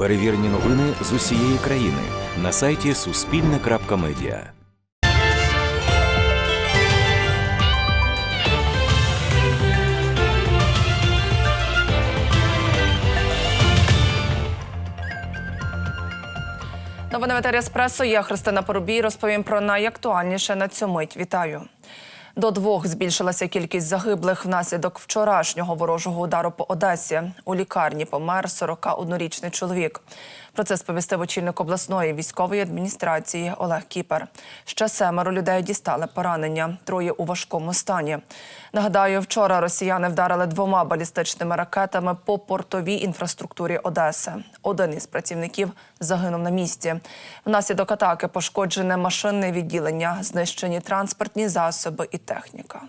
Перевірені новини з усієї країни на сайті Суспільне.Медіа. Новини Еспресо. Я Христина Поробій. Розповім про найактуальніше на цю мить. Вітаю. До двох збільшилася кількість загиблих внаслідок вчорашнього ворожого удару по Одесі. У лікарні помер 41-річний чоловік. Про це сповістив очільник обласної військової адміністрації Олег Кіпер. Ще семеро людей дістали поранення, троє у важкому стані. Нагадаю, вчора росіяни вдарили двома балістичними ракетами по портовій інфраструктурі Одеси. Один із працівників загинув на місці. Внаслідок атаки пошкоджене машинне відділення, знищені транспортні засоби і техніка.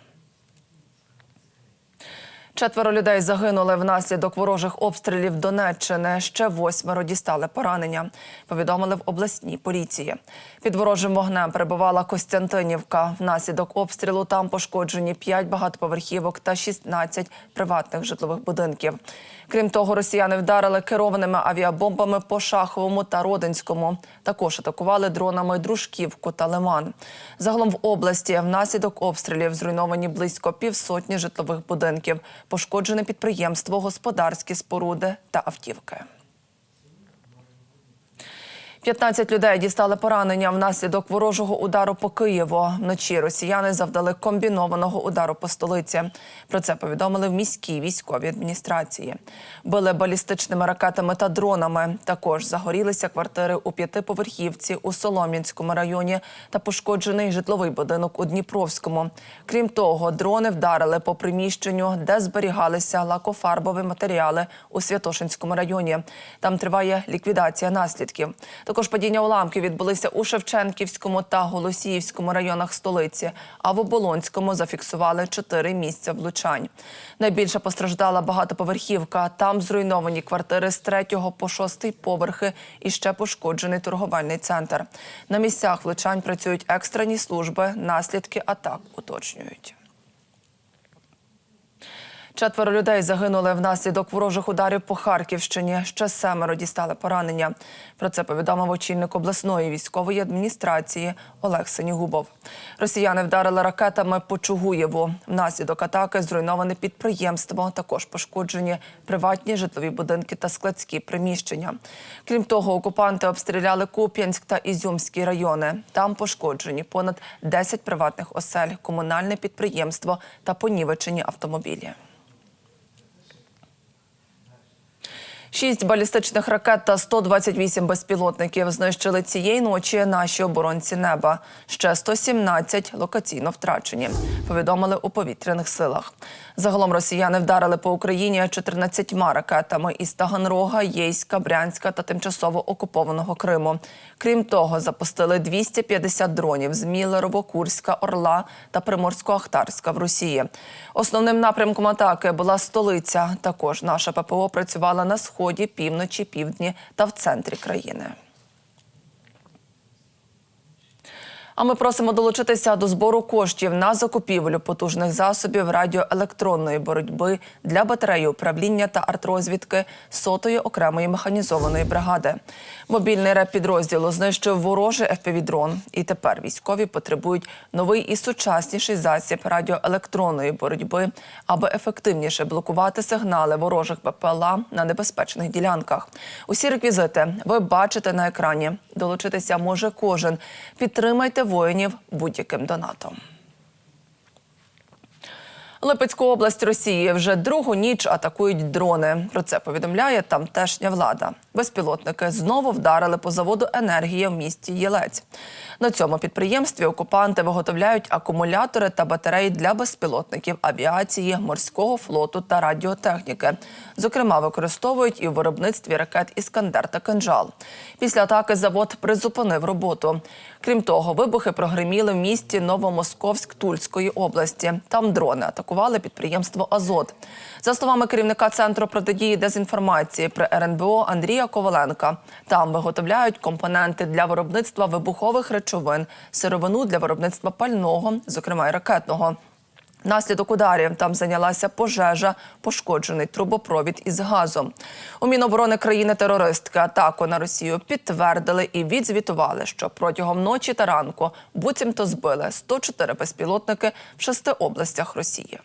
Четверо людей загинули внаслідок ворожих обстрілів Донеччини. Ще восьмеро дістали поранення. Повідомили в обласній поліції. Під ворожим вогнем перебувала Костянтинівка. Внаслідок обстрілу там пошкоджені 5 багатоповерхівок та 16 приватних житлових будинків. Крім того, росіяни вдарили керованими авіабомбами по Шаховому та Родинському. Також атакували дронами Дружківку та Лиман. Загалом в області внаслідок обстрілів зруйновані близько півсотні житлових будинків. Пошкоджене підприємство, господарські споруди та автівки. 15 людей дістали поранення внаслідок ворожого удару по Києву. Вночі росіяни завдали комбінованого удару по столиці. Про це повідомили в міській військовій адміністрації. Били балістичними ракетами та дронами. Також загорілися квартири у п'ятиповерхівці у Солом'янському районі та пошкоджений житловий будинок у Дніпровському. Крім того, дрони вдарили по приміщенню, де зберігалися лакофарбові матеріали у Святошинському районі. Там триває ліквідація наслідків. Також падіння уламків відбулися у Шевченківському та Голосіївському районах столиці. А в Оболонському зафіксували чотири місця влучань. Найбільше постраждала багатоповерхівка. Там зруйновані квартири з третього по шостий поверхи і ще пошкоджений торговельний центр. На місцях влучань працюють екстрені служби. Наслідки атак уточнюють. Четверо людей загинули внаслідок ворожих ударів по Харківщині. Ще семеро дістали поранення. Про це повідомив очільник обласної військової адміністрації Олег Синігубов. Росіяни вдарили ракетами по Чугуєву. Внаслідок атаки зруйноване підприємство. Також пошкоджені приватні житлові будинки та складські приміщення. Крім того, окупанти обстріляли Куп'янськ та Ізюмські райони. Там пошкоджені понад 10 приватних осель, комунальне підприємство та понівечені автомобілі. Шість балістичних ракет та 128 безпілотників знищили цієї ночі наші оборонці неба. Ще 117 локаційно втрачені. Повідомили у повітряних силах. Загалом росіяни вдарили по Україні 14 ракетами із Таганрога, Єйська, Брянська та тимчасово окупованого Криму. Крім того, запустили 250 дронів з Мілерово, Курська, Орла та Приморсько-Ахтарська в Росії. Основним напрямком атаки була столиця. Також наша ППО працювала на сході, півночі, півдні та в центрі країни. А ми просимо долучитися до збору коштів на закупівлю потужних засобів радіоелектронної боротьби для батареї управління та артрозвідки сотої окремої механізованої бригади. Мобільний реп підрозділу знищив ворожий FPV-дрон. І тепер військові потребують новий і сучасніший засіб радіоелектронної боротьби, аби ефективніше блокувати сигнали ворожих БПЛА на небезпечних ділянках. Усі реквізити ви бачите на екрані. Долучитися може кожен. Підтримайте воїнів будь-яким донатом. Липецьку область Росії вже другу ніч атакують дрони. Про це повідомляє тамтешня влада. Безпілотники знову вдарили по заводу енергії в місті Єлець. На цьому підприємстві окупанти виготовляють акумулятори та батареї для безпілотників авіації, морського флоту та радіотехніки. Зокрема, використовують і в виробництві ракет Іскандер та Кинжал. Після атаки завод призупинив роботу. Крім того, вибухи прогреміли в місті Новомосковськ Тульської області. Там дрони атакували підприємство Азот. За словами керівника центру протидії дезінформації при РНБО Андрія Коваленка, там виготовляють компоненти для виробництва вибухових речовин, сировину для виробництва пального, зокрема й ракетного. Внаслідок ударів там зайнялася пожежа, пошкоджений трубопровід із газом. У Міноборони країни-терористки атаку на Росію підтвердили і відзвітували, що протягом ночі та ранку буцімто збили 104 безпілотники в шести областях Росії.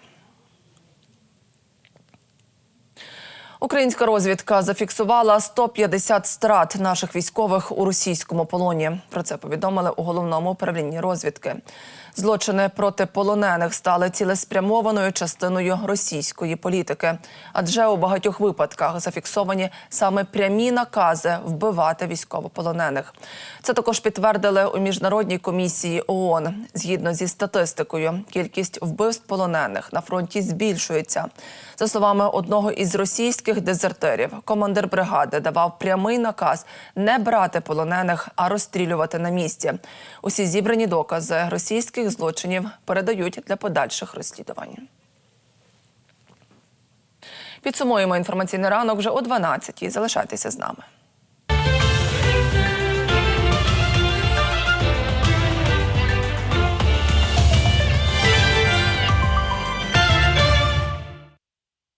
Українська розвідка зафіксувала 150 страт наших військових у російському полоні. Про це повідомили у головному управлінні розвідки. Злочини проти полонених стали цілеспрямованою частиною російської політики, адже у багатьох випадках зафіксовані саме прямі накази вбивати військовополонених. Це також підтвердили у міжнародній комісії ООН. Згідно зі статистикою, кількість вбивств полонених на фронті збільшується. За словами одного із російських дезертирів, командир бригади давав прямий наказ не брати полонених, а розстрілювати на місці. Усі зібрані докази російських злочинів передають для подальших розслідувань. Підсумуємо інформаційний ранок вже о 12-й. Залишайтеся з нами.